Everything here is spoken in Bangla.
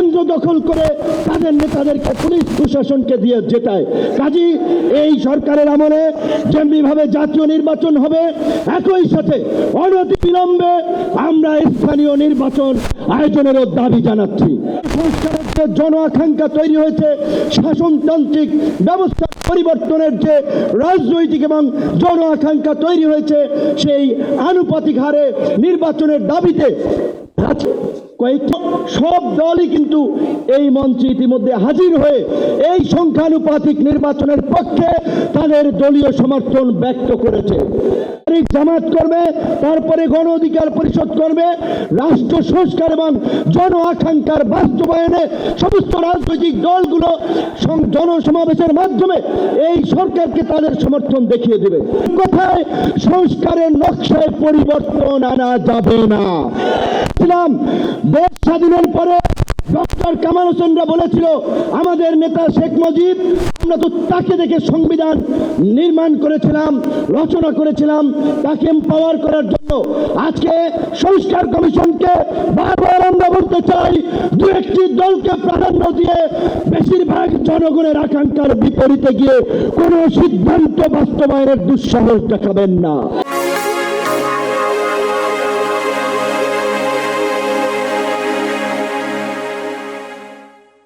কেন্দ্র দখল করে তাদের নেতাদেরকে পুলিশ প্রশাসনকে দিয়ে জেতায়। কাজী, এই সরকারের আমলে যেমনিভাবে জাতীয় নির্বাচন হবে, একই সাথে অনতি বিলম্বে আমরা স্থানীয় নির্বাচন আয়োজনেরও দাবি জানাচ্ছি। জন আকাঙ্ক্ষা তৈরি হয়েছে, শাসনতান্ত্রিক ব্যবস্থা পরিবর্তনের যে রাজনৈতিক এবং জন আকাঙ্ক্ষা তৈরি হয়েছে, সেই আনুপাতিক হারে নির্বাচনের দাবিতে আজ- সব দলই কিন্তু এই মঞ্চে ইতিমধ্যে হাজির হয়ে এই সংখ্যানুপাতিক নির্বাচনের পক্ষে তাদের দলীয় সমর্থন ব্যক্ত করেছে। তারিখ জামাত করবে, তারপরে গণ অধিকার পরিষদ করবে, রাষ্ট্র সংস্কার এবং জন আকাঙ্ক্ষার বাস্তবায়নে সমস্ত রাজনৈতিক দলগুলো জনসমাবেশের মাধ্যমে এই সরকারকে তাদের সমর্থন দেখিয়ে দেবে। কোথায় সংস্কারের নকশায় পরিবর্তন আনা যাবে না। দেশ স্বাধীনের পরে ডক্টর কামাল হোসেনরা বলেছিল, আমাদের নেতা শেখ মুজিব, আমরা তো তাকে দেখে সংবিধান নির্মাণ করেছিলাম, রচনা করেছিলাম, তাকে এম্পাওয়ার করার জন্য। আজকে সংস্কার কমিশনকে বারবার আমরা বলতে চাই, দু একটি দলকে প্রাধান্য দিয়ে বেশিরভাগ জনগণের আকাঙ্ক্ষার বিপরীতে গিয়ে কোনো সিদ্ধান্ত বাস্তবায়নের দুঃসাহস দেখাবেন না।